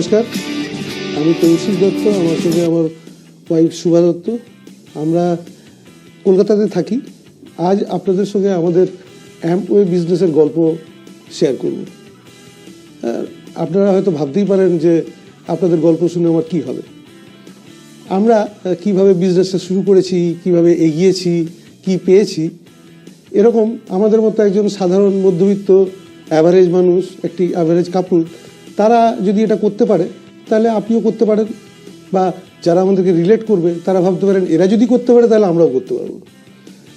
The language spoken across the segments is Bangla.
নমস্কার। আমি কৌশিক দত্ত, আমার সঙ্গে আমার ওয়াইফ শুভা দত্ত। আমরা কলকাতাতে থাকি। আজ আপনাদের সঙ্গে আমাদের অ্যাম্পওয়ে বিজনেসের গল্প শেয়ার করব। আপনারা হয়তো ভাবতেই পারেন যে আপনাদের গল্প শুনে আমার কি হবে। আমরা কীভাবে বিজনেসটা শুরু করেছি, কীভাবে এগিয়েছি, কি পেয়েছি, এরকম আমাদের মতো একজন সাধারণ মধ্যবিত্ত অ্যাভারেজ মানুষ, একটি অ্যাভারেজ কাপল তারা যদি এটা করতে পারে, তাহলে আপনিও করতে পারেন বা যারা আমাদেরকে রিলেট করবে, তারা ভাবতে পারেন, এরা যদি করতে পারে, তাহলে আমরাও করতে পারব।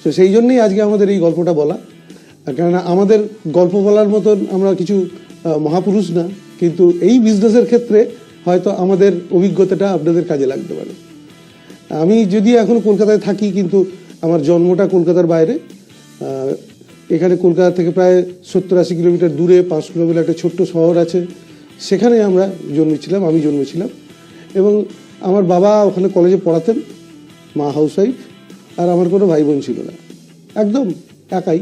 তো সেই জন্যেই আজকে আমাদের এই গল্পটা বলা। কেননা আমাদের গল্প বলার মতন আমরা কিছু মহাপুরুষ না, কিন্তু এই বিজনেসের ক্ষেত্রে হয়তো আমাদের অভিজ্ঞতাটা আপনাদের কাজে লাগতে পারে। আমি যদি এখন কলকাতায় থাকি, কিন্তু আমার জন্মটা কলকাতার বাইরে এখানে কলকাতা থেকে প্রায় সত্তর আশি কিলোমিটার দূরে, পাঁচ কিলোমিটার একটা ছোট্ট শহর আছে। সেখানে আমরা জন্মেছিলাম, আমি জন্মেছিলাম। এবং আমার বাবা ওখানে কলেজে পড়াতেন, মা হাউস ওয়াইফ আর আমার কোনো ভাই বোন ছিল না। একদম একাই।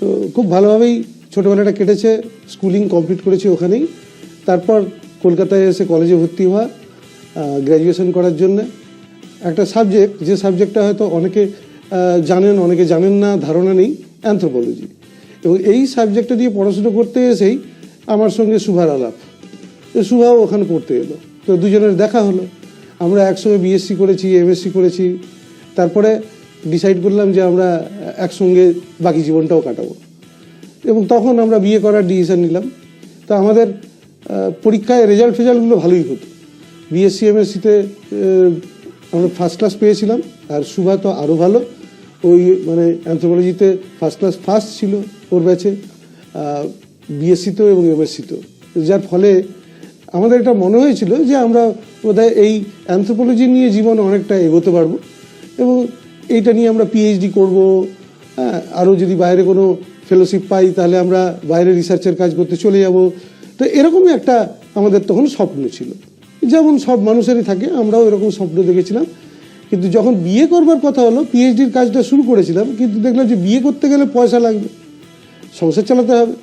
তো খুব ভালোভাবেই ছোটোবেলাটা কেটেছে স্কুলিং কমপ্লিট করেছি ওখানেই। তারপর কলকাতায় এসে কলেজে ভর্তি হওয়া গ্র্যাজুয়েশন করার জন্য। একটা সাবজেক্ট যে সাবজেক্টটা হয়তো অনেকে জানেন অনেকে জানেন না, ধারণা নেই অ্যান্থ্রোপোলজি এবং এই সাবজেক্টটা দিয়ে পড়াশুনো করতে এসেই আমার সঙ্গে সুভার আলাপ। সুভাও ওখানে পড়তে এলো। তো দুজনের দেখা হলো। আমরা একসঙ্গে বিএসসি করেছি এমএসসি করেছি। তারপরে ডিসাইড করলাম যে আমরা একসঙ্গে বাকি জীবনটাও কাটাবো। এবং তখন আমরা বিয়ে করার ডিসিশন নিলাম। তো আমাদের পরীক্ষায় রেজাল্ট ফেজাল্টগুলো ভালোই হতো। বিএসসি এমএসসিতে আমরা ফার্স্ট ক্লাস পেয়েছিলাম। আর সুভা তো আরও ভালো। ওই মানে অ্যান্থ্রোপোলজিতে ফার্স্ট ক্লাস ফার্স্ট ছিল ওর ব্যাচে বিএসসিতেও এবং এমএসসিতেও যার ফলে আমাদের এটা মনে হয়েছিল যে আমরা বোধহয় এই অ্যান্থ্রোপোলজি নিয়ে জীবন অনেকটা এগোতে পারব। এবং এইটা নিয়ে আমরা পিএইচডি করব। হ্যাঁ আরও যদি বাইরে কোনো ফেলোশিপ পাই, তাহলে আমরা বাইরে রিসার্চের কাজ করতে চলে যাব। তো এরকমই একটা আমাদের তখন স্বপ্ন ছিল। যেমন সব মানুষেরই থাকে, আমরাও এরকম স্বপ্ন দেখেছিলাম। কিন্তু যখন বিয়ে করবার কথা হলো পিএইচডির কাজটা শুরু করেছিলাম, কিন্তু দেখলাম যে বিয়ে করতে গেলে পয়সা লাগবে। সংসার চালাতে হবে।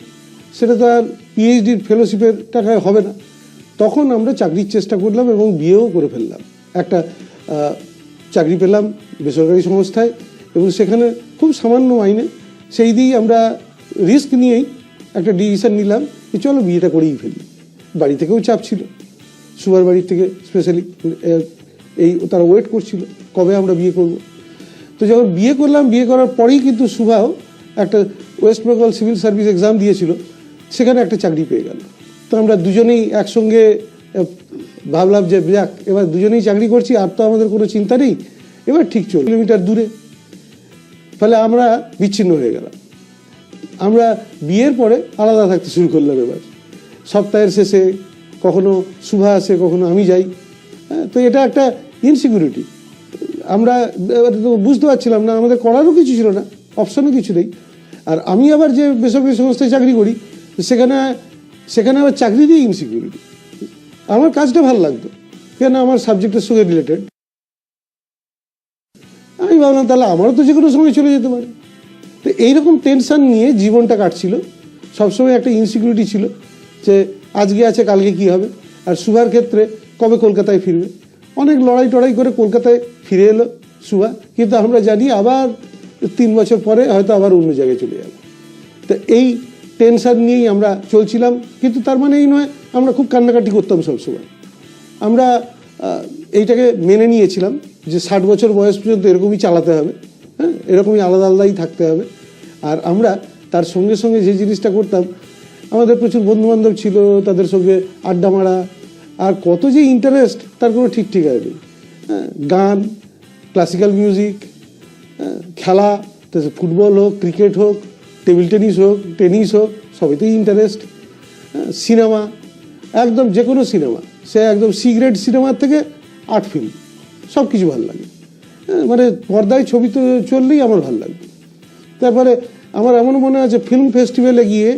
সেটা তো আর পিএইচডির ফেলোশিপের টাকায় হবে না। তখন আমরা চাকরির চেষ্টা করলাম এবং বিয়েও করে ফেললাম। একটা চাকরি পেলাম বেসরকারি সংস্থায় এবং সেখানে খুব সামান্য মাইনে সেই দিয়েই আমরা রিস্ক নিয়েই একটা ডিসিশন নিলাম যে চলো বিয়েটা করেই ফেলি। বাড়ি থেকেও চাপ ছিল। সুবার বাড়ির থেকে স্পেশালি এই তারা ওয়েট করছিল কবে আমরা বিয়ে করব। তো যখন বিয়ে করলাম, বিয়ে করার পরেই কিন্তু সুভাও একটা West Bengal civil service exam দিয়েছিল। সেখানে একটা চাকরি পেয়ে গেল। তো আমরা দুজনেই একসঙ্গে ভাবলাম যে যাক এবার দুজনেই চাকরি করছি আর তো আমাদের কোনো চিন্তা নেই এবার ঠিক চল কিলোমিটার দূরে। ফলে আমরা বিচ্ছিন্ন হয়ে গেলাম। আমরা বিয়ের পরে আলাদা থাকতে শুরু করলাম এবার। সপ্তাহের শেষে কখনো শুভা আসে কখনো আমি যাই। হ্যাঁ, তো এটা একটা ইনসিকিউরিটি আমরা এবার তো বুঝতে পারছিলাম না আমাদের করারও কিছু ছিল না অপশনও কিছু নেই। আর আমি আবার যে বেসরকারি সংস্থায় চাকরি করি সেখানে সেখানে আবার চাকরি দিয়ে ইনসিকিউরিটি আমার কাজটা ভালো লাগতো কেন আমার সাবজেক্টের সঙ্গে রিলেটেড আমি ভাবলাম, তাহলে আমারও তো যে কোনো সময় চলে যেতে পারে। তো এইরকম টেনশন নিয়ে জীবনটা কাটছিল। সবসময় একটা ইনসিকিউরিটি ছিল যে, আজকে আছে, কালকে কি হবে? আর সুভার ক্ষেত্রে কবে কলকাতায় ফিরবে? অনেক লড়াই টড়াই করে কলকাতায় ফিরে এলো সুভা। কিন্তু আমরা জানি আবার তিন বছর পরে হয়তো আবার অন্য জায়গায় চলে যাবে। তো এই টেনশন নিয়েই আমরা চলছিলাম কিন্তু তার মানে এই নয় আমরা খুব কান্নাকাটি করতাম সবসময়। আমরা এইটাকে মেনে নিয়েছিলাম যে ষাট বছর বয়স পর্যন্ত এরকমই চালাতে হবে হ্যাঁ? এরকমই আলাদা আলাদাই থাকতে হবে। আর আমরা তার সঙ্গে সঙ্গে যে জিনিসটা করতাম আমাদের প্রচুর বন্ধুবান্ধব ছিল তাদের সঙ্গে আড্ডা মারা আর কত যে ইন্টারেস্ট তার কোনো ঠিক ঠিকানা নেই। হ্যাঁ, গান ক্লাসিক্যাল মিউজিক খেলা ফুটবল হোক ক্রিকেট হোক টেবিল টেনিস হোক টেনিস হোক সবেতেই ইন্টারেস্ট সিনেমা একদম যে কোনো সিনেমা সে একদম সিগ্রেট সিনেমার থেকে আর্ট ফিল্ম সব কিছু ভালো লাগে। হ্যাঁ, মানে পর্দায় ছবি তো চললেই আমার ভালো লাগবে তারপরে আমার এমন মনে আছে ফিল্ম ফেস্টিভ্যালে গিয়ে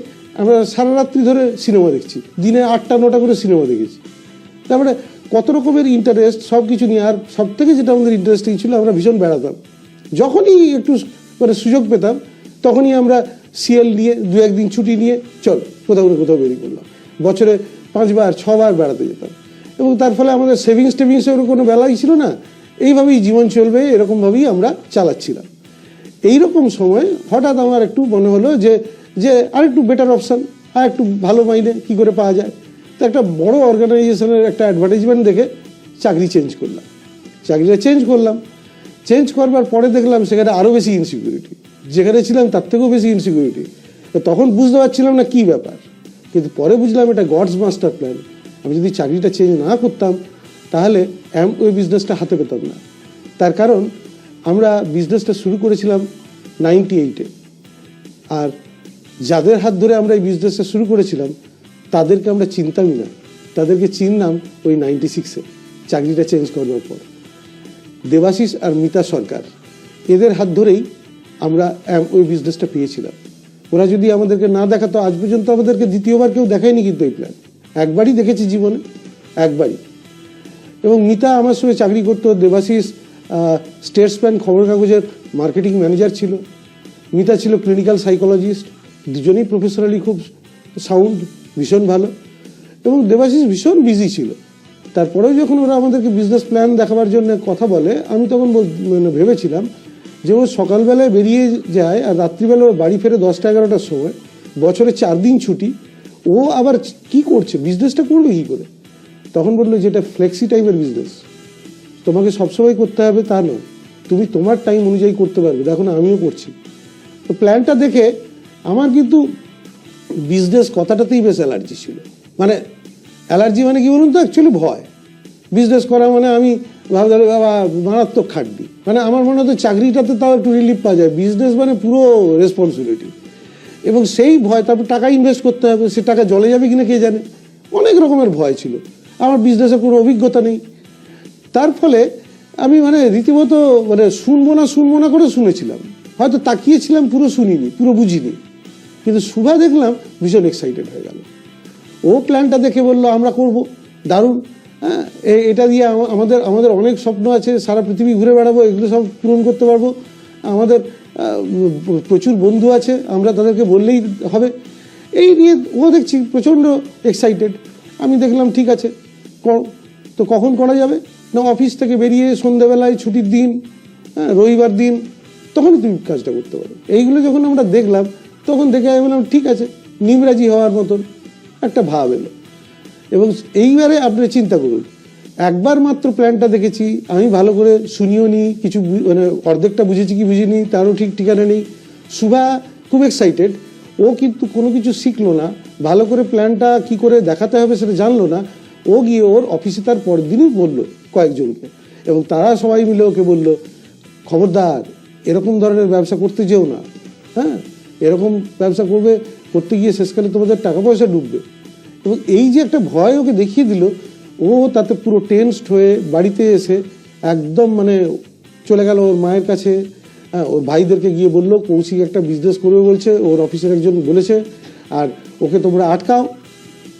আমরা সারা রাত্রি ধরে সিনেমা দেখছি দিনে আটটা নটা করে সিনেমা দেখেছি। তারপরে কত রকমের ইন্টারেস্ট সব কিছু নিয়ে আর সব থেকে যেটা আমাদের ইন্টারেস্টিং ছিল আমরা ভীষণ বেড়াতাম। যখনই একটু মানে সুযোগ পেতাম তখনই আমরা সিএল নিয়ে দু একদিন ছুটি নিয়ে চল, কোথাও না কোথাও বেরিয়ে করলাম বছরে পাঁচবার, ছবার বেড়াতে যেতাম। এবং তার ফলে আমাদের সেভিংস টেভিংসের কোনো বেলাই ছিল না। এইভাবেই জীবন চলবে, এরকমভাবেই আমরা চালাচ্ছিলাম। এইরকম সময় হঠাৎ আমার একটু মনে হলো যে যে আরেকটু বেটার অপশান আর একটু ভালো মাইনে কি করে পাওয়া যায়? তো একটা বড় অর্গানাইজেশনের একটা অ্যাডভার্টাইজমেন্ট দেখে চাকরি চেঞ্জ করলাম। চাকরিটা চেঞ্জ করলাম। চেঞ্জ করবার পরে দেখলাম সেখানে আরও বেশি ইনসিকিউরিটি যেখানে ছিলাম তার থেকেও বেশি ইনসিকিউরিটি তখন বুঝতে পারছিলাম না কি ব্যাপার। কিন্তু পরে বুঝলাম এটা গডস মাস্টার প্ল্যান আমি যদি চাকরিটা চেঞ্জ না করতাম, তাহলে এম ওই বিজনেসটা হাতে পেতাম না। তার কারণ, আমরা বিজনেসটা শুরু করেছিলাম নাইনটি এইটে আর যাদের হাত ধরে আমরা এই বিজনেসটা শুরু করেছিলাম, তাদেরকে আমরা চিনতামই না। তাদেরকে চিনলাম ওই নাইনটি সিক্সে চাকরিটা চেঞ্জ করবার পর। দেবাশিস আর মিতা সরকার, এদের হাত ধরেই আমরা ওই বিজনেসটা পেয়েছিলাম। ওরা যদি আমাদেরকে না দেখাতো, আজ পর্যন্ত আমাদেরকে দ্বিতীয়বার কেউ দেখায়নি কিন্তু এই প্ল্যান একবারই দেখেছি জীবনে, একবারই। এবং মিতা আমার সঙ্গে চাকরি করতো, দেবাশিস স্টেটসম্যান খবর কাগজের মার্কেটিং ম্যানেজার ছিল। মিতা ছিল ক্লিনিক্যাল সাইকোলজিস্ট দুজনেই প্রফেশনালি খুব সাউন্ড ভীষণ ভালো। এবং দেবাশিস ভীষণ বিজি ছিল। তারপরেও যখন ওরা আমাদেরকে বিজনেস প্ল্যান দেখাবার জন্য কথা বলে, আমি তখন মানে ভেবেছিলাম যে ও সকালবেলায় বেরিয়ে যায় আর রাত্রিবেলা বাড়ি ফেরে দশটা এগারোটার সময়, বছরে চার দিন ছুটি, ও আবার কি করছে? বিজনেসটা করবে কি করে? তখন বলল যেটা ফ্লেক্সি টাইপের বিজনেস তোমাকে সবসময় করতে হবে তা নয়। তুমি তোমার টাইম অনুযায়ী করতে পারবে। দেখো না, আমিও করছি। তো প্ল্যানটা দেখে আমার কিন্তু বিজনেস কথাটাতেই বেশ অ্যালার্জি ছিল। মানে অ্যালার্জি মানে কি বলুন তো? অ্যাকচুয়ালি ভয়। বিজনেস করা মানে আমি ভাবলাম বাবা, মারাত্মক খাটবি মানে আমার মনে হতো চাকরিটাতে তাও একটু রিলিফ পাওয়া যায়। বিজনেস মানে পুরো রেসপন্সিবিলিটি এবং সেই ভয়, তারপর টাকা ইনভেস্ট করতে হবে, সে টাকা জলে যাবে কিনা কে জানে? অনেক রকমের ভয় ছিল। আমার বিজনেসের কোনো অভিজ্ঞতা নেই। তার ফলে আমি মানে রীতিমতো মানে শুনব না শুনব না করে শুনেছিলাম। হয়তো তাকিয়েছিলাম, পুরো শুনিনি, পুরো বুঝিনি। কিন্তু শুভা দেখলাম ভীষণ এক্সাইটেড হয়ে গেল। ও প্ল্যানটা দেখে বলল, আমরা করব। দারুণ। হ্যাঁ এটা দিয়ে আমাদের আমাদের অনেক স্বপ্ন আছে সারা পৃথিবী ঘুরে বেড়াবো এগুলো সব পূরণ করতে পারব। আমাদের প্রচুর বন্ধু আছে আমরা তাদেরকে বললেই হবে। এই নিয়ে ও দেখছি প্রচণ্ড এক্সাইটেড আমি দেখলাম ঠিক আছে তো কখন করা যাবে? না অফিস থেকে বেরিয়ে সন্ধ্যেবেলায় ছুটির দিন হ্যাঁ, রবিবার দিন তখনই তুমি কাজটা করতে পারো। এইগুলো যখন আমরা দেখলাম তখন দেখে আমি বললাম ঠিক আছে নিমরাজি হওয়ার মতন একটা ভাব এলো। এবং এইবারে আপনি চিন্তা করুন, একবার মাত্র প্ল্যানটা দেখেছি, আমি ভালো করে শুনিও নি, কিছু মানে অর্ধেকটা বুঝেছি কি বুঝিনি, তারও ঠিক ঠিকানা নেই। শুভা খুব এক্সাইটেড ও কিন্তু কোনো কিছু শিখলো না, ভালো করে প্ল্যানটা কি করে দেখাতে হবে সেটা জানলো না, ও গিয়ে ওর অফিসে তার পরের দিনই বলল কয়েকজনকে। এবং তারা সবাই মিলে ওকে বলল, খবরদার, এরকম ধরনের ব্যবসা করতে যেও না। হ্যাঁ এরকম ব্যবসা করবে, করতে গিয়ে শেষকালে তোমাদের টাকা পয়সা ডুববে। এবং এই যে একটা ভয় ওকে দেখিয়ে দিল, ও তাতে পুরো টেনসড হয়ে বাড়িতে এসে একদম মানে চলে গেল ওর মায়ের কাছে। ওর ভাইদেরকে গিয়ে বলল, কৌশিক একটা বিজনেস করবে বলছে, ওর অফিসের একজন বলেছে, আর ওকে তোমরা আটকাও।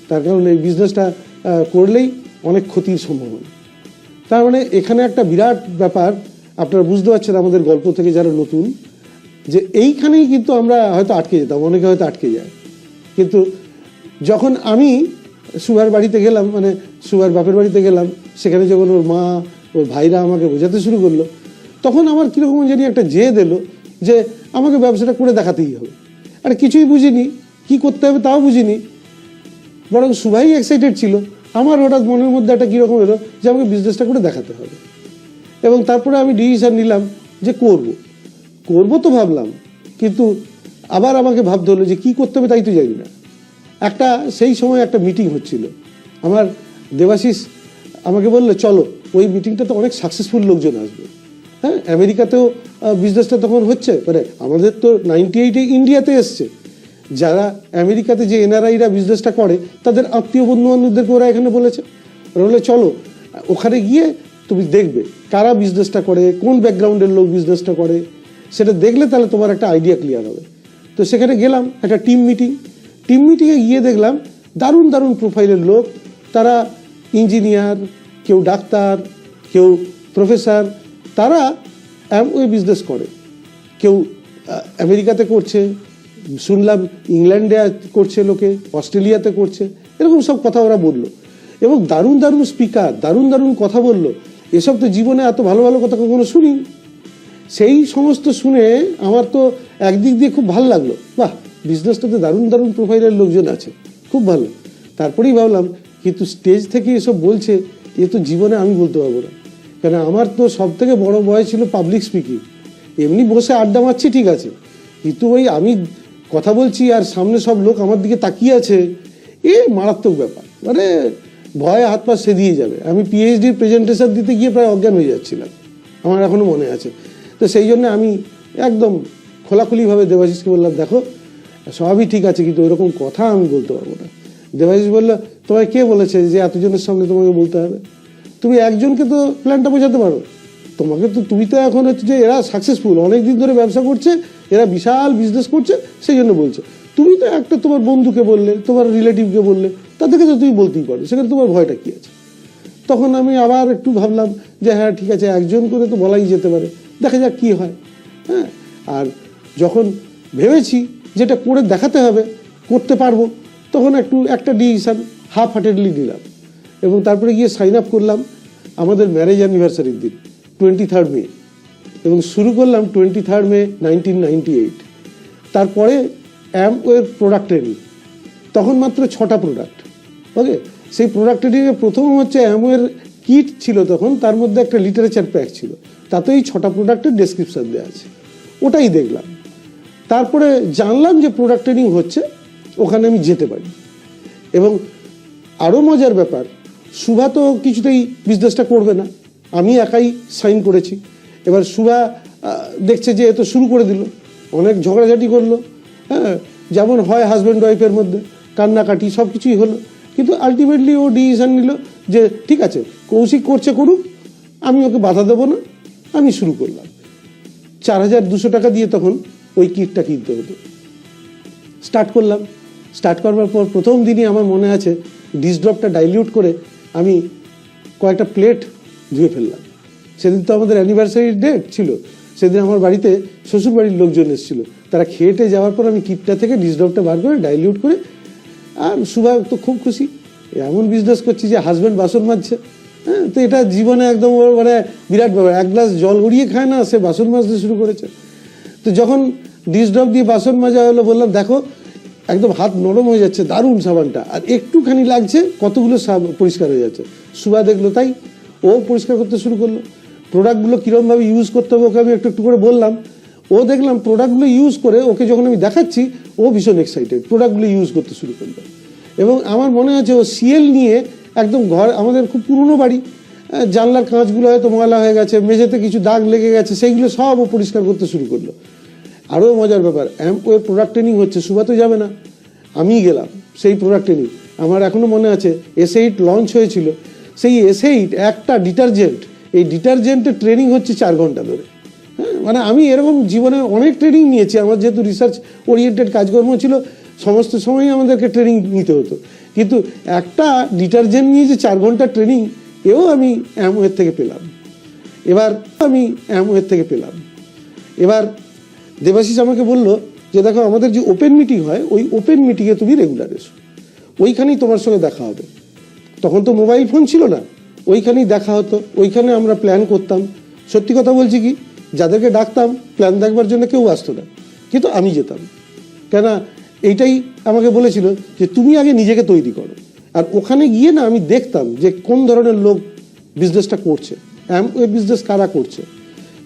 তার কারণ এই বিজনেসটা করলেই অনেক ক্ষতির সম্ভাবনা। তার মানে এখানে একটা বিরাট ব্যাপার, আপনারা বুঝতে পারছেন আমাদের গল্প থেকে যারা নতুন, যে এইখানেই কিন্তু আমরা হয়তো আটকে যেতাম, অনেকে হয়তো আটকে যায়। কিন্তু যখন আমি সুভার বাড়িতে গেলাম মানে সুভার বাপের বাড়িতে গেলাম, সেখানে যখন ওর মা, ওর ভাইরা আমাকে বোঝাতে শুরু করল, তখন আমার কীরকম জানি একটা জেদ এলো যে আমাকে ব্যবসাটা করে দেখাতেই হবে। আর কিছুই বুঝিনি, কি করতে হবে তাও বুঝিনি। বরং সুভাই এক্সাইটেড ছিল, আমার হঠাৎ মনের মধ্যে একটা কীরকম এলো যে আমাকে বিজনেসটা করে দেখাতে হবে। এবং তারপরে আমি ডিসিশন নিলাম যে করব। করব তো ভাবলাম, কিন্তু আবার আমাকে ভাবতে হলো যে কি করতে হবে তাই তো জানি না। একটা, সেই সময় একটা মিটিং হচ্ছিল। আমার দেবাশিস আমাকে বলল, চলো, ওই মিটিংটাতে অনেক সাকসেসফুল লোকজন আসবে। হ্যাঁ আমেরিকাতেও বিজনেসটা তখন হচ্ছে। মানে আমাদের তো নাইনটি এইটে ইন্ডিয়াতে এসছে। যারা আমেরিকাতে যে এনআরআইরা বিজনেসটা করে, তাদের আত্মীয় বন্ধু বান্ধবদেরকে ওরা এখানে বলেছে। ওরা বলে চলো, ওখানে গিয়ে তুমি দেখবে কারা বিজনেসটা করে, কোন ব্যাকগ্রাউন্ডের লোক বিজনেসটা করে। সেটা দেখলে তাহলে তোমার একটা আইডিয়া ক্লিয়ার হবে। তো সেখানে গেলাম, একটা টিম মিটিং টিম মিটিংয়ে গিয়ে দেখলাম দারুণ দারুণ প্রোফাইলের লোক। তারা ইঞ্জিনিয়ার কেউ ডাক্তার, কেউ প্রফেসর তারা ওই বিজনেস করে। কেউ আমেরিকাতে করছে, শুনলাম ইংল্যান্ডে করছে লোকে, অস্ট্রেলিয়াতে করছে, এরকম সব কথা ওরা বলল। এবং দারুণ দারুণ স্পিকার দারুণ দারুণ কথা বলল। এসব তো জীবনে এত ভালো ভালো কথা কখনো শুনি সেই সমস্ত শুনে আমার তো একদিক দিয়ে খুব ভালো লাগল। বাহ! বিজনেসটাতে দারুণ দারুণ প্রোফাইলের লোকজন আছে। খুব ভালো। তারপরেই ভাবলাম, কিন্তু স্টেজ থেকে এসব বলছে, এ তো জীবনে আমি বলতে পারব না। কেন, আমার তো সব থেকে বড় বয়স ছিল পাবলিক স্পিকিং এমনি বসে আড্ডা মারছি, ঠিক আছে। কিন্তু ওই আমি কথা বলছি আর সামনে সব লোক আমার দিকে তাকিয়ে আছে, এ মারাত্মক ব্যাপার। মানে ভয়ে হাত পা সেদিয়ে যাবে। আমি পিএইচডির প্রেজেন্টেশন দিতে গিয়ে প্রায় অজ্ঞান হয়ে যাচ্ছিলাম। আমার এখনও মনে আছে। তো সেই জন্য আমি একদম খোলাখুলিভাবে দেবাশিসকে বললাম, দেখো সবই ঠিক আছে, কিন্তু ওইরকম কথা আমি বলতে পারব না। দেবাশিস বলল, তোমায় কে বলেছে যে এতজনের সামনে তোমাকে বলতে হবে? তুমি একজনকে তো প্ল্যানটা বোঝাতে পারো। তোমাকে তো, তুমি তো এখন হচ্ছে যে এরা সাকসেসফুল অনেক দিন ধরে ব্যবসা করছে, এরা বিশাল বিজনেস করছে সেই জন্য বলছে। তুমি তো একটা তোমার বন্ধুকে বললে, তোমার রিলেটিভকে বললে তাদেরকে তো তুমি বলতেই পারো সেখানে তোমার ভয়টা কি আছে? তখন আমি আবার একটু ভাবলাম যে হ্যাঁ ঠিক আছে, একজন করে তো বলাই যেতে পারে, দেখা যাক কি হয়। হ্যাঁ আর যখন ভেবেছি যেটা করে দেখাতে হবে, করতে পারব, তখন একটু একটা ডিসিশন হাফ হার্টেডলি নিলাম। এবং তারপরে গিয়ে সাইন আপ করলাম আমাদের ম্যারেজ অ্যানিভার্সারির দিন টোয়েন্টি থার্ড মে এবং শুরু করলাম twenty third May nineteen ninety eight তারপরে অ্যামওয়ের প্রোডাক্ট ট্রেনিং তখন মাত্র ছটা প্রোডাক্ট ওকে সেই প্রোডাক্ট ট্রেনিংয়ে প্রথম হচ্ছে অ্যামওয়ের কিট ছিল তখন, তার মধ্যে একটা লিটারেচার প্যাক ছিল। তাতেই ছটা প্রোডাক্টের ডেসক্রিপশন দেওয়া আছে। ওটাই দেখলাম। তারপরে জানলাম যে প্রোডাক্ট ট্রেনিং হচ্ছে, ওখানে আমি যেতে পারি। এবং আরও মজার ব্যাপার শুভা তো কিছুতেই বিজনেসটা করবে না। আমি একাই সাইন করেছি। এবার শুভা দেখছে যে এ তো শুরু করে দিল। অনেক ঝগড়াঝাটি করল। হ্যাঁ যেমন হয় হাজব্যান্ড ওয়াইফের মধ্যে, কান্নাকাটি সব কিছুই হলো। কিন্তু আলটিমেটলি ও ডিসিশন নিল যে ঠিক আছে, কৌশিক করছে করুক, আমি ওকে বাধা দেবো না, আমি শুরু করলাম। চার হাজার দুশো টাকা দিয়ে তখন ওই কিটটা কিনতে হতো। স্টার্ট করলাম। স্টার্ট করবার পর প্রথম দিনই আমার মনে আছে ডিসড্রপটা ডাইলিউট করে আমি কয়েকটা প্লেট ধুয়ে ফেললাম। সেদিন তো আমাদের অ্যানিভার্সারি ডেট ছিল। সেদিন আমার বাড়িতে শ্বশুরবাড়ির লোকজন এসেছিল। তারা খেয়েটে যাওয়ার পর আমি কিটটা থেকে ডিসড্রপটা বার করে ডাইলিউট করে আর সুভা তো খুব খুশি। এমন বিজনেস করছি যে হাজব্যান্ড বাসন মাজছে। হ্যাঁ তো এটা জীবনে একদম মানে বিরাট ব্যাপার। এক গ্লাস জল গড়িয়ে খায় না, সে বাসন মাজতে শুরু করেছে। তো যখন ড্রপ দিয়ে বাসন মাজা হলো, বললাম, দেখো, একদম হাত নরম হয়ে যাচ্ছে, দারুণ সাবানটা। আর একটুখানি লাগছে, কতগুলো পরিষ্কার হয়ে যাচ্ছে। সুবা দেখল, তাই? ও পরিষ্কার করতে শুরু করল। প্রোডাক্টগুলো কীরকমভাবে ইউজ করতে হবে, ওকে আমি একটু একটু করে বললাম। ও দেখলাম প্রোডাক্টগুলো ইউজ করে ওকে যখন আমি দেখাচ্ছি, ও ভীষণ এক্সাইটেড প্রোডাক্টগুলো ইউজ করতে শুরু করল। এবং আমার মনে আছে, ও সিএল নিয়ে একদম ঘর, আমাদের খুব পুরনো বাড়ি জানলার কাঁচগুলো হয়তো ময়লা হয়ে গেছে, মেঝেতে কিছু দাগ লেগে গেছে, সেইগুলো সব ও পরিষ্কার করতে শুরু করল। আরও মজার ব্যাপার অ্যাম্পওয়ের প্রোডাক্ট ট্রেনিং হচ্ছে সুবা তো যাবে না। আমিই গেলাম সেই প্রোডাক্ট ট্রেনিং আমার এখনও মনে আছে এস এইট লঞ্চ হয়েছিল। সেই এস এইট একটা ডিটারজেন্ট এই ডিটারজেন্টের ট্রেনিং হচ্ছে চার ঘণ্টা ধরে। হ্যাঁ মানে আমি এরকম জীবনে অনেক ট্রেনিং নিয়েছি, আমার যেহেতু রিসার্চ ওরিয়েন্টেড কাজকর্ম ছিল, সমস্ত সময়ই আমাদেরকে ট্রেনিং নিতে হতো। কিন্তু একটা ডিটারজেন্ট নিয়ে যে চার ঘণ্টা ট্রেনিং এও আমি অ্যামওয়ের থেকে পেলাম। এবার আমি অ্যামওয়ের থেকে পেলাম। এবার দেবাশিস আমাকে বলল যে, দেখো, আমাদের যে ওপেন মিটিং হয়, ওই ওপেন মিটিংয়ে তুমি রেগুলার এসো। ওইখানেই তোমার সঙ্গে দেখা হবে। তখন তো মোবাইল ফোন ছিল না। ওইখানেই দেখা হতো। ওইখানে আমরা প্ল্যান করতাম। সত্যি কথা বলছি কি, যাদেরকে ডাকতাম প্ল্যান দেখবার জন্য কেউ আসতো না। কিন্তু আমি যেতাম। কেন এইটাই আমাকে বলেছিল যে, তুমি আগে নিজেকে তৈরি করো। আর ওখানে গিয়ে না আমি দেখতাম যে কোন ধরনের লোক বিজনেসটা করছে। ওই বিজনেস কারা করছে?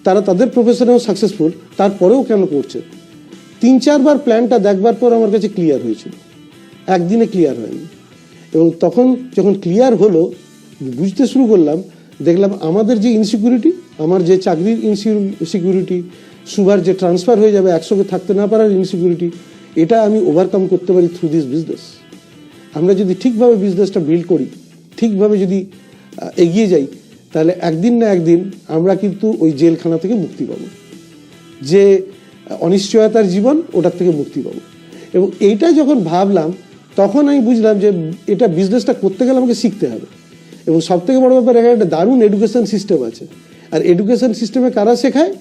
তারা তাদের প্রফেশনেও সাকসেসফুল তারপরেও কেন করছে? তিন, চারবার প্ল্যানটা দেখবার পর আমার কাছে ক্লিয়ার হয়েছিল। একদিনে ক্লিয়ার হয়নি। এবং তখন যখন ক্লিয়ার হলো, বুঝতে শুরু করলাম, দেখলাম আমাদের যে ইনসিকিউরিটি আমার যে চাকরির ইনসিকিউরিটি সুগার যে ট্রান্সফার হয়ে যাবে, একসঙ্গে থাকতে না পারার ইনসিকিউরিটি এটা আমি ওভারকাম করতে পারি থ্রু দিস বিজনেস আমরা যদি ঠিকভাবে বিজনেসটা বিল্ড করি, ঠিকভাবে যদি এগিয়ে যাই, তাহলে একদিন না একদিন আমরা কিন্তু ওই জেলখানা থেকে মুক্তি পাবো। যে অনিশ্চয়তার জীবন ওটার থেকে মুক্তি পাবো। এবং এইটা যখন ভাবলাম, তখন আমি বুঝলাম যে এটা বিজনেসটা করতে গেলে আমাকে শিখতে হবে। এবং সব থেকে বড় ব্যাপার, এখানে একটা দারুণ এডুকেশন সিস্টেম আছে। আর এডুকেশন সিস্টেমে কারা শেখায়?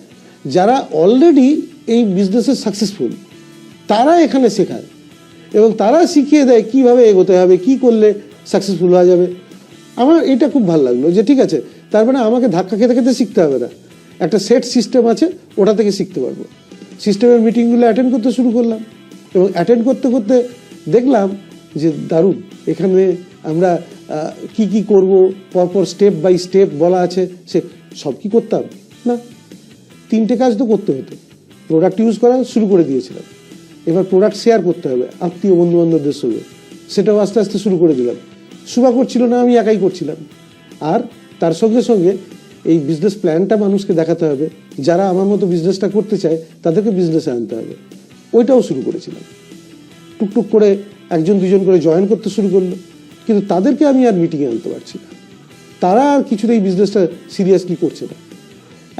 যারা অলরেডি এই বিজনেসে সাকসেসফুল তারা এখানে শেখায়। এবং তারা শিখিয়ে দেয় কীভাবে এগোতে হবে, কি করলে সাকসেসফুল হওয়া যাবে। আমার এটা খুব ভালো লাগল যে ঠিক আছে তার মানে আমাকে ধাক্কা খেতে খেতে শিখতে হবে না। একটা সেট সিস্টেম আছে, ওটা থেকে শিখতে পারব। সিস্টেমের মিটিংগুলো অ্যাটেন্ড করতে শুরু করলাম এবং অ্যাটেন্ড করতে করতে দেখলাম যে দারুণ, এখানে আমরা কি কি করব, পরপর স্টেপ বাই স্টেপ বলা আছে, সে সব কি করতাম? না, তিনটে কাজ তো করতে হতো। প্রোডাক্ট ইউজ করা শুরু করে দিয়েছিলাম। এবার প্রোডাক্ট শেয়ার করতে হবে, আত্মীয় বন্ধু বান্ধবদের সঙ্গে। সেটাও আস্তে আস্তে শুরু করে দিলাম। শুভা করছিল না, আমি একাই করছিলাম। আর তার সঙ্গে সঙ্গে এই বিজনেস প্ল্যানটা মানুষকে দেখাতে হবে, যারা আমার মতো বিজনেসটা করতে চায়, তাদেরকে বিজনেসে আনতে হবে। ওইটাও শুরু করেছিলাম। টুকটুক করে একজন, দুজন করে জয়েন করতে শুরু করল। কিন্তু তাদেরকে আমি আর মিটিংয়ে আনতে পারছি না। তারা আর কিছুতেই বিজনেসটা সিরিয়াসলি করছে না।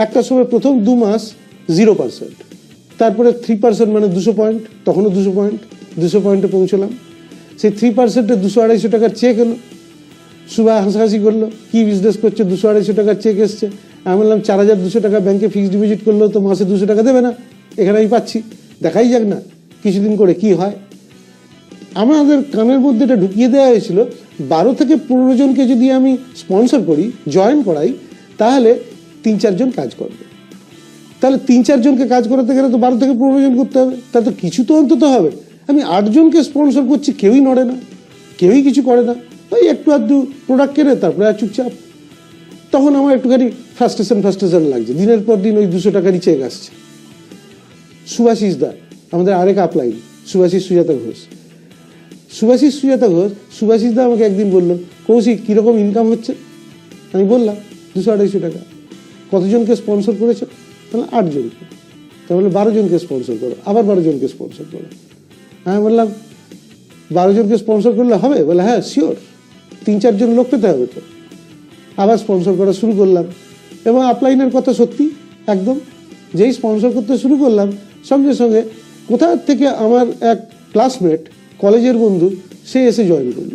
একটা সময় প্রথম দু মাস জিরো পার্সেন্ট তারপরে থ্রি পার্সেন্ট মানে দুশো পয়েন্ট তখনও দুশো পয়েন্ট দুশো পয়েন্টে পৌঁছলাম। সেই থ্রি পার্সেন্টে দুশো আড়াইশো টাকার চেক এলো সুবা হাসাহাসি করল, কী বিজনেস করছে, দুশো আড়াইশো টাকার চেক এসছে। আমি বললাম, চার হাজার দুশো টাকা ব্যাংকে ফিক্সড ডিপোজিট করলেও তো মাসে দুশো টাকা দেবে না। এখানে আমি পাচ্ছি। দেখাই যাক না, কিছুদিন করে কি হয়। আমাদের কানের মধ্যে এটা ঢুকিয়ে দেওয়া হয়েছিল, বারো থেকে পনেরো জনকে যদি আমি স্পন্সর করি জয়েন করাই, তাহলে তিন চারজন কাজ করবে। তাহলে তিন চারজনকে কাজ করাতে গেলে তো বারো থেকে পনেরো জন করতে হবে। তাহলে তো কিছু তো অন্তত হবে। আমি আটজনকে স্পন্সর করছি, কেউই নড়ে না। কেউই কিছু করে না। ওই একটু আধটু প্রোডাক্ট কেনে, তারপরে আর চুপচাপ। তখন আমার একটুখানি ফ্রাস্ট্রেশন ফ্রাস্ট্রেশন লাগছে। দিনের পর দিন ওই দুশো টাকারই চেক আসছে। সুভাষিস দা, আমাদের আরেক আপলাইন সুভাষিস সুজাতা ঘোষ। সুভাষিস সুজাতা ঘোষ, সুভাষিস দা আমাকে একদিন বলল কৌশিক, কীরকম ইনকাম হচ্ছে? আমি বললাম, দুশো আড়াইশো টাকা। কতজনকে স্পন্সর করেছ? তাহলে আটজনকে। তাহলে বারো জনকে স্পন্সর করো, আবার বারো জনকে স্পন্সর করো। হ্যাঁ বললাম বারো জনকে স্পন্সর করলে হবে? বলে হ্যাঁ শিওর তিন, চারজন লোক পেতে হবে তো। আবার স্পন্সর করা শুরু করলাম। এবং আপলাইনের কথা সত্যি, একদম। যেই স্পন্সর করতে শুরু করলাম, সঙ্গে সঙ্গে কোথা থেকে আমার এক ক্লাসমেট কলেজের বন্ধু, সে এসে জয়েন করল।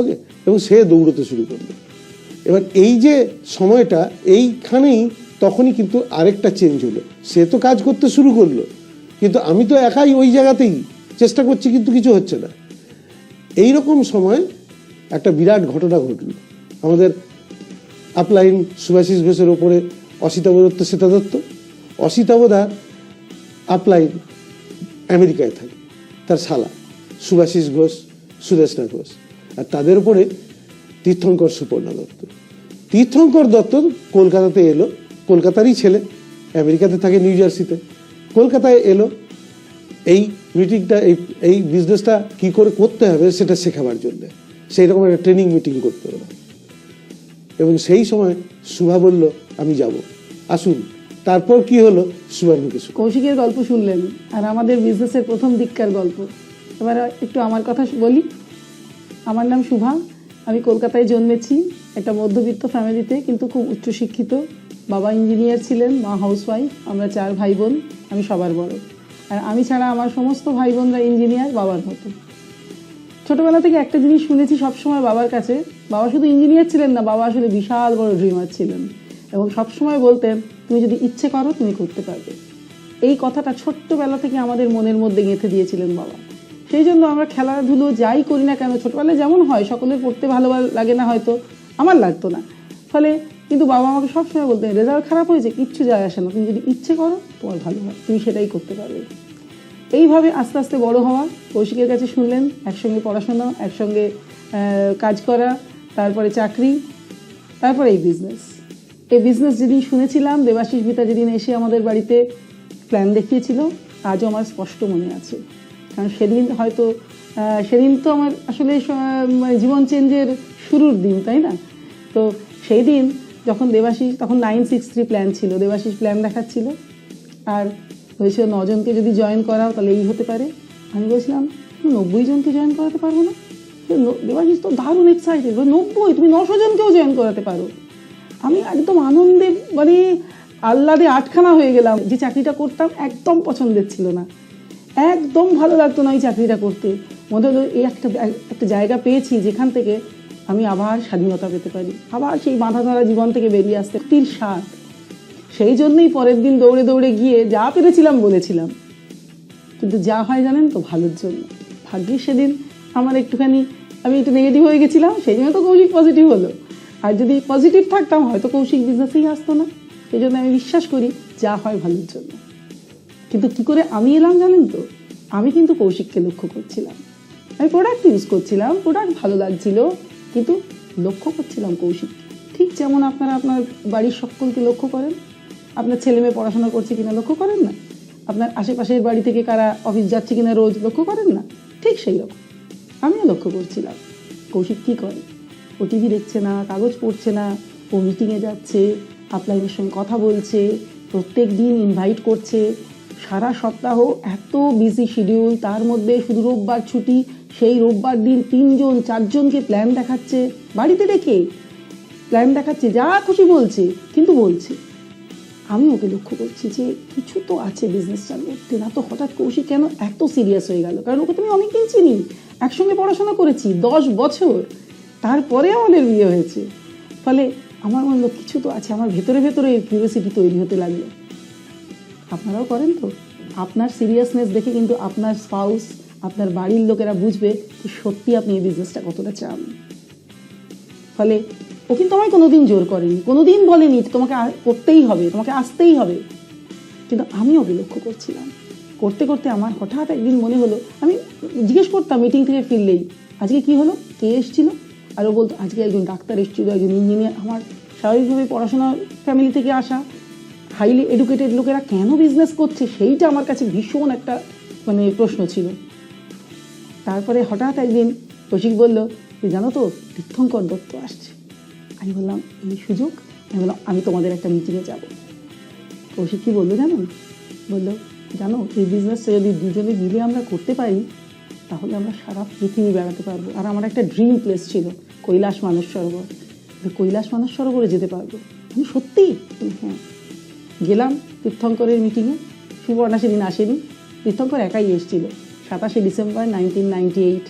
ওকে এবং সে দৌড়তে শুরু করল। এবার এই যে সময়টা, এইখানেই তখনই কিন্তু আরেকটা চেঞ্জ হলো। সে তো কাজ করতে শুরু করল, কিন্তু আমি তো একাই ওই জায়গাতেই চেষ্টা করছি, কিন্তু কিছু হচ্ছে না। এই রকম সময় একটা বিরাট ঘটনা ঘটল। আমাদের আপলাইন সুভাষিস ঘোষের ওপরে অসিতাভ দত্ত, শ্বেতা দত্ত। অসিতাবদা আপলাইন আমেরিকায় থাকে, তার শালা সুভাষিস ঘোষ সুদেশনা ঘোষ। আর তাদের উপরে তীর্থঙ্কর সুপর্ণা দত্ত। তীর্থঙ্কর দত্ত কলকাতাতে এলো কলকাতারই ছেলে, আমেরিকাতে থাকে, নিউ জার্সিতে। কলকাতায় এলো, এই মিটিংটা এই এই বিজনেসটা কী করে করতে হবে সেটা শেখাবার জন্য। সেই রকম একটা ট্রেনিং মিটিং করতে হলো। এবং সেই সময় শুভা বলল, আমি যাব। আসুন। তারপর কি হলো? শুভার মুখে কৌশিকের গল্প শুনলেন, আর আমাদের বিজনেসের প্রথম দিককার গল্প। এবার একটু আমার কথা বলি। আমার নাম শুভা। আমি কলকাতায় জন্মেছি, একটা মধ্যবিত্ত ফ্যামিলিতে কিন্তু খুব উচ্চশিক্ষিত। বাবা ইঞ্জিনিয়ার ছিলেন, মা হাউসওয়াইফ, আমরা চার ভাই বোন আমি সবার বড়। আর আমি ছাড়া আমার সমস্ত ভাই বোনরা ইঞ্জিনিয়ার, বাবার মতো। ছোটবেলা থেকে একটা জিনিস শুনেছি সবসময় বাবার কাছে, বাবা শুধু ইঞ্জিনিয়ার ছিলেন না, বাবা আসলে বিশাল বড় ড্রিমার ছিলেন। এবং সবসময় বলতেন, তুমি যদি ইচ্ছে করো, তুমি করতে পারবে। এই কথাটা ছোট্টবেলা থেকে আমাদের মনের মধ্যে গেঁথে দিয়েছিলেন বাবা। সেই জন্য আমরা খেলাধুলো যাই করি না কেন, ছোটবেলায় যেমন হয়, সকলের পড়তে ভালো লাগে না হয়তো, আমার লাগতো না। ফলে কিন্তু বাবা আমাকে সবসময় বলতেন, রেজাল্ট খারাপ হয়েছে, কিচ্ছু যায় আসে না। তুমি যদি ইচ্ছে করো, তোমার ভালো হয়। তুমি সেটাই করতে পারবে। এইভাবে আস্তে আস্তে বড় হওয়া। কৌশিকের কাছে শুনলেন, একসঙ্গে পড়াশোনা একসঙ্গে কাজ করা, তারপরে চাকরি, তারপরে এই বিজনেস এই বিজনেস যেদিন শুনেছিলাম, দেবাশিস বিতা যেদিন এসে আমাদের বাড়িতে প্ল্যান দেখিয়েছিল, আজও আমার স্পষ্ট মনে আছে। কারণ সেদিন হয়তো সেদিন তো আমার আসলে মানে জীবন চেঞ্জের শুরুর দিন, তাই না? তো সেই দিন যখন দেবাশিস, তখন নাইন সিক্স থ্রি প্ল্যান ছিল, দেবাশিস প্ল্যান দেখাচ্ছিল। আর হয়েছিল নজনকে যদি জয়েন করাও, তাহলে এই হতে পারে। আমি বলছিলাম নব্বই জনকে জয়েন করাতে পারব না? দেবাশিস তো দারুণ এক্সাইটেড নব্বই, তুমি নশো জনকেও জয়েন করাতে পারো। আমি একদম আনন্দে মানে আহ্লাদে আটখানা হয়ে গেলাম যে চাকরিটা করতাম, একদম পছন্দের ছিল না। একদম ভালো লাগতো না এই চাকরিটা করতে। মনে হলো, এই একটা একটা জায়গা পেয়েছি যেখান থেকে আমি আবার স্বাধীনতা পেতে পারি। আবার সেই বাঁধা ধরা জীবন থেকে বেরিয়ে আসতে তিন স্বাদ সেই জন্যই পরের দিন দৌড়ে দৌড়ে গিয়ে যা পেরেছিলাম বলেছিলাম। কিন্তু যা হয় জানেন তো, ভালোর জন্য। ভাগ্যে সেদিন আমার একটুখানি আমি একটু নেগেটিভ হয়ে গেছিলাম, সেই জন্য তো কৌশিক পজিটিভ হলো। আর যদি পজিটিভ থাকতাম, হয়তো কৌশিক বিজনেসেই আসতো না। সেই জন্য আমি বিশ্বাস করি, যা হয় ভালোর জন্য। কিন্তু কি করে আমি এলাম জানেন তো? আমি কিন্তু কৌশিককে লক্ষ্য করছিলাম। আমি প্রোডাক্ট ইউজ করছিলাম প্রোডাক্ট ভালো লাগছিল। কিন্তু লক্ষ্য করছিলাম কৌশিক। ঠিক যেমন আপনারা আপনার বাড়ির সকলকে লক্ষ্য করেন, আপনার ছেলে মেয়ে পড়াশোনা করছে কিনা লক্ষ্য করেন না? আপনার আশেপাশের বাড়ি থেকে কারা অফিস যাচ্ছে কিনা রোজ লক্ষ্য করেন না? ঠিক সেই রকম। আমিও লক্ষ্য করছিলাম। কৌশিক কী করে? ও টিভি দেখছে না, কাগজ পড়ছে না, ও মিটিংয়ে যাচ্ছে, আপলাইনের সঙ্গে কথা বলছে, প্রত্যেক দিন ইনভাইট করছে। সারা সপ্তাহ এত বিজি শিডিউল তার মধ্যে শুধু রোববার ছুটি সেই রোববার দিন তিনজন, চারজনকে প্ল্যান দেখাচ্ছে। বাড়িতে ডেকে প্ল্যান দেখাচ্ছে, যা খুশি বলছে, কিন্তু বলছে। আমি ওকে লক্ষ্য করছি যে কিছু তো আছে বিজনেসটার মধ্যে না তো হঠাৎ কৌশিক কেন এত সিরিয়াস হয়ে গেল? কারণ ওকে তুমি অনেকদিন চিনি, একসঙ্গে পড়াশোনা করেছি, দশ বছর। তারপরে আমাদের বিয়ে হয়েছে। ফলে আমার মনে হলো কিছু তো আছে, আমার ভেতরে ভেতরে কিউরিয়াসিটি তৈরি হতে লাগল। আপনারাও করেন তো। আপনার সিরিয়াসনেস দেখে কিন্তু আপনার স্পাউস আপনার বাড়ির লোকেরা বুঝবে যে সত্যি আপনি এই বিজনেসটা কতটা চান। ফলে ও কিন্তু আমায় কোনোদিন জোর করেনি, কোনোদিন বলেনি তোমাকে করতেই হবে, তোমাকে আসতেই হবে। কিন্তু আমি ওকে লক্ষ্য করছিলাম। করতে করতে আমার হঠাৎ একদিন মনে হলো, আমি জিজ্ঞেস করতাম মিটিং থেকে ফিরলেই, আজকে কি হলো? কে এসেছিল? আর ও বলতো, আজকে একজন ডাক্তার এসেছিল, একজন ইঞ্জিনিয়ার আমার স্বাভাবিকভাবে পড়াশোনা ফ্যামিলি থেকে আসা। হাইলি এডুকেটেড লোকেরা কেন বিজনেস করছে? সেইটা আমার কাছে ভীষণ একটা মানে প্রশ্ন ছিল। তারপরে হঠাৎ একদিন কৌশিক বলল যে জানো তো, তীর্থঙ্কর দত্ত আসছে। আমি বললাম, এই সুযোগ? আমি বললাম আমি তোমাদের একটা মিটিংয়ে যাব। কৌশিক কী বলল জানো? বলল, জানো, এই বিজনেসটা যদি দুজনে মিলে আমরা করতে পারি, তাহলে আমরা সারা পৃথিবী বেড়াতে পারব। আর আমার একটা ড্রিম প্লেস ছিল, কৈলাস মানস সরোবর। আমি কৈলাস মানস সরোবরে যেতে পারব। আমি সত্যি? হ্যাঁ। গেলাম তীর্থঙ্করের মিটিংয়ে সুবর্ণা সেদিন আসেনি। তীর্থঙ্কর একাই এসেছিল। সাতাশে ডিসেম্বর নাইনটিন নাইনটি এইট,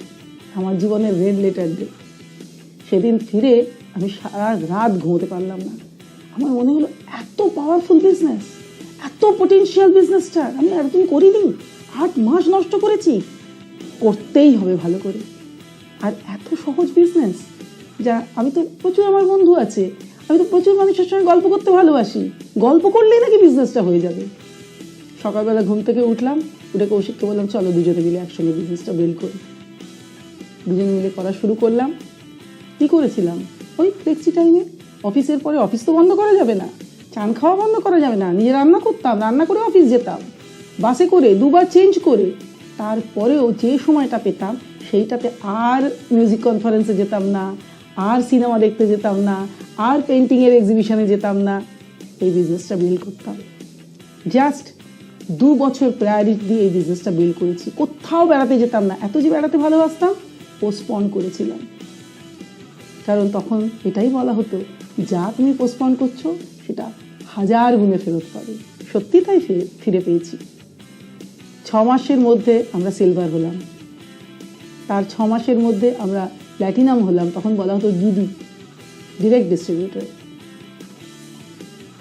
আমার জীবনের রেড লেটার ডে সেদিন ফিরে আমি সারা রাত ঘুমোতে পারলাম না। আমার মনে হলো, এত পাওয়ারফুল বিজনেস এত পটেনশিয়াল বিজনেসটা আমি এতদিন করিনি। আট মাস নষ্ট করেছি। করতেই হবে ভালো করে। আর এত সহজ বিজনেস যা আমি তো প্রচুর আমার বন্ধু আছে, আমি তো প্রচুর মানুষের সঙ্গে গল্প করতে ভালোবাসি। গল্প করলেই নাকি বিজনেসটা হয়ে যাবে। সকালবেলা ঘুম থেকে উঠলাম উঠে কৌশিককে বললাম, চলো দুজনে মিলে একসঙ্গে বিজনেসটা বিল্ড করি। দুজনে মিলে করা শুরু করলাম। কি করেছিলাম? ওই ফ্লেক্সি টাইমে অফিসের পরে অফিস তো বন্ধ করা যাবে না। চান খাওয়া বন্ধ করা যাবে না। নিজে রান্না করতাম, রান্না করে অফিস যেতাম। বাসে করে দুবার চেঞ্জ করে তারপরেও যে সময়টা পেতাম, সেইটাতে আর মিউজিক কনফারেন্সে যেতাম না, আর সিনেমা দেখতে যেতাম না, আর পেন্টিংয়ের এক্সিবিশনে যেতাম না। এই বিজনেসটা বিল্ড করতাম। জাস্ট দু বছর প্রায়োরিটি দিয়ে এই বিজনেসটা বিল্ড করেছি। কোথাও বেড়াতে যেতাম না। এত যে বেড়াতে ভালোবাসতাম পোস্টপন করেছিলাম। কারণ তখন এটাই বলা হতো, যা তুমি পোস্টপন করছ, সেটা হাজার গুণে ফেরত পাবে। সত্যি তাই ফিরে- পেয়েছি। ছ মাসের মধ্যে আমরা সিলভার হলাম। তার ছ মাসের মধ্যে আমরা প্ল্যাটিনাম হলাম, তখন বলা হতো ডিডি ডিরেক্ট ডিস্ট্রিবিউটর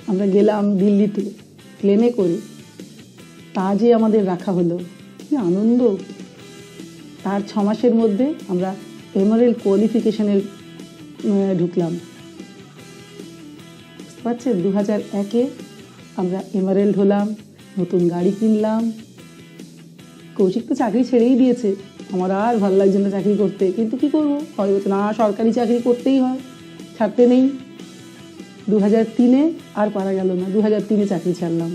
আমরা গেলাম দিল্লিতে প্লেনে করে তাজে আমাদের রাখা হলো। কি আনন্দ। তার ছ মাসের মধ্যে আমরা এমারেল কোয়ালিফিকেশনের ঢুকলাম। বুঝতে পারছেন? দু হাজার একে আমরা এমারেল্ড হলাম নতুন গাড়ি কিনলাম। কৌশিক তো চাকরি ছেড়েই দিয়েছে। আমার আর ভালো লাগছে না চাকরি করতে। কিন্তু কি করব? হয় বলছে না, সরকারি চাকরি করতেই হয়, ছাড়তে নেই। দু হাজার তিনে আর পারা গেল না। দু হাজার তিনে চাকরি ছাড়লাম।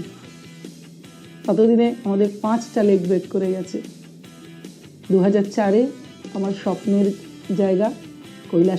ততদিনে আমাদের পাঁচটা লেগ ব্রেক করে গেছে। দু হাজার চারে আমার স্বপ্নের জায়গা কৈলাস।